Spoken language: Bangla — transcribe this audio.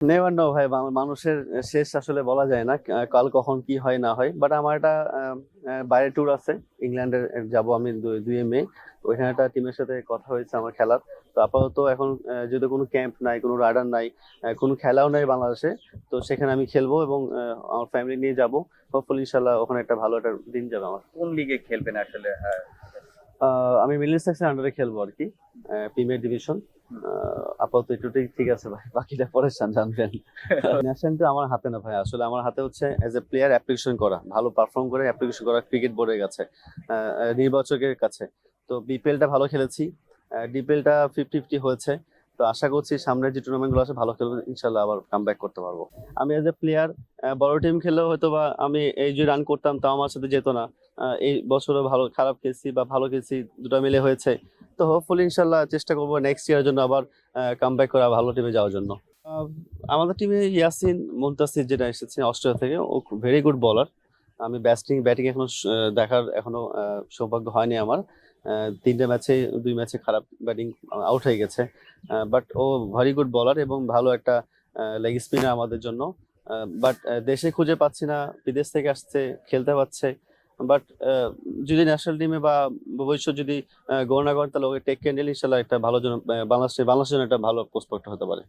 নেভার নো ভাই মানুষের শেষ আসলে বলা যায় না কাল কখন কি হয় না হয় বাট আমার একটা বাইরে ট্যুর আছে ইংল্যান্ডের যাব আমি দুই- মে ওইখানে একটা টিমের সাথে কথা হয়েছে আমার খেলার তো আপাতত এখন যেহেতু কোনো ক্যাম্প নাই কোনো রাইডার নাই কোনো খেলাও নাই বাংলাদেশে তো সেখানে আমি খেলব এবং আমার ফ্যামিলি নিয়ে যাব হোপফুলি ইনশাল্লাহ ওখানে একটা ভালো একটা দিন যাবে আমার। কোন লিগে খেলবেন আসলে আহ, আমি মিডল সেক্সের আন্ডারে খেলব আর কি প্রিমিয়ার ডিভিশন আপাতত একটুটাই ঠিক আছে ভাই বাকিটা পরে জান- জানবেন ন্যাশনটা আমার হাতে না ভাই আসলে আমার হাতে হচ্ছে এজ এ প্লেয়ার অ্যাপ্লিকেশন করা ভালো পারফর্ম করে অ্যাপ্লিকেশন করা ক্রিকেট বোর্ডের কাছে নির্বাচকের কাছে। তো বিপিএলটা ভালো খেলেছি ডিপিএলটা ফিফটি ফিফটি হয়েছে। তো আশা করছি সামনের যে টুর্নামেন্টগুলো আছে, ভালো খেলব, ইনশাল্লাহ আবার কাম করতে পারব। আমি এজ এ প্লেয়ার বড় টিম খেলেও হয়তো বা আমি এই যে রান করতাম, তাও আমার সাথে যেত না। এই বছরও ভালো, খারাপ খেলছি বা ভালো খেলছি, দুটো মিলে হয়েছে। তো হোপফুলি ইনশাল্লাহ চেষ্টা করব নেক্সট ইয়ার জন্য আবার কাম ব্যাক করা ভালো টিমে যাওয়ার জন্য। আমাদের টিমে ইয়াসিন মুন্তাসির যেটা এসেছে অস্ট্রেলিয়া থেকে, ও ভেরি গুড বলার আমি ব্যাটিং ব্যাটিং এখনও দেখার এখনও সৌভাগ্য হয়নি আমার। তিনটে ম্যাচে দুই ম্যাচে খারাপ ব্যাটিং আউট হয়ে গেছে। বাট ও ভেরি গুড বলার এবং ভালো একটা লেগ স্পিনার আমাদের জন্য। বাট দেশে খুঁজে পাচ্ছি না বিদেশ থেকে আসছে খেলতে পারছে। বাট যদি ন্যাশনাল টিমে বা ভবিষ্যৎ যদি গণনা করেন তাহলে ওকে টেক কেন্ডেল ইনশাল্লাহ একটা ভালো জন্য আহ, বাংলাদেশে বাংলাদেশের জন্য একটা ভালো প্রস্পেক্ট হতে পারে।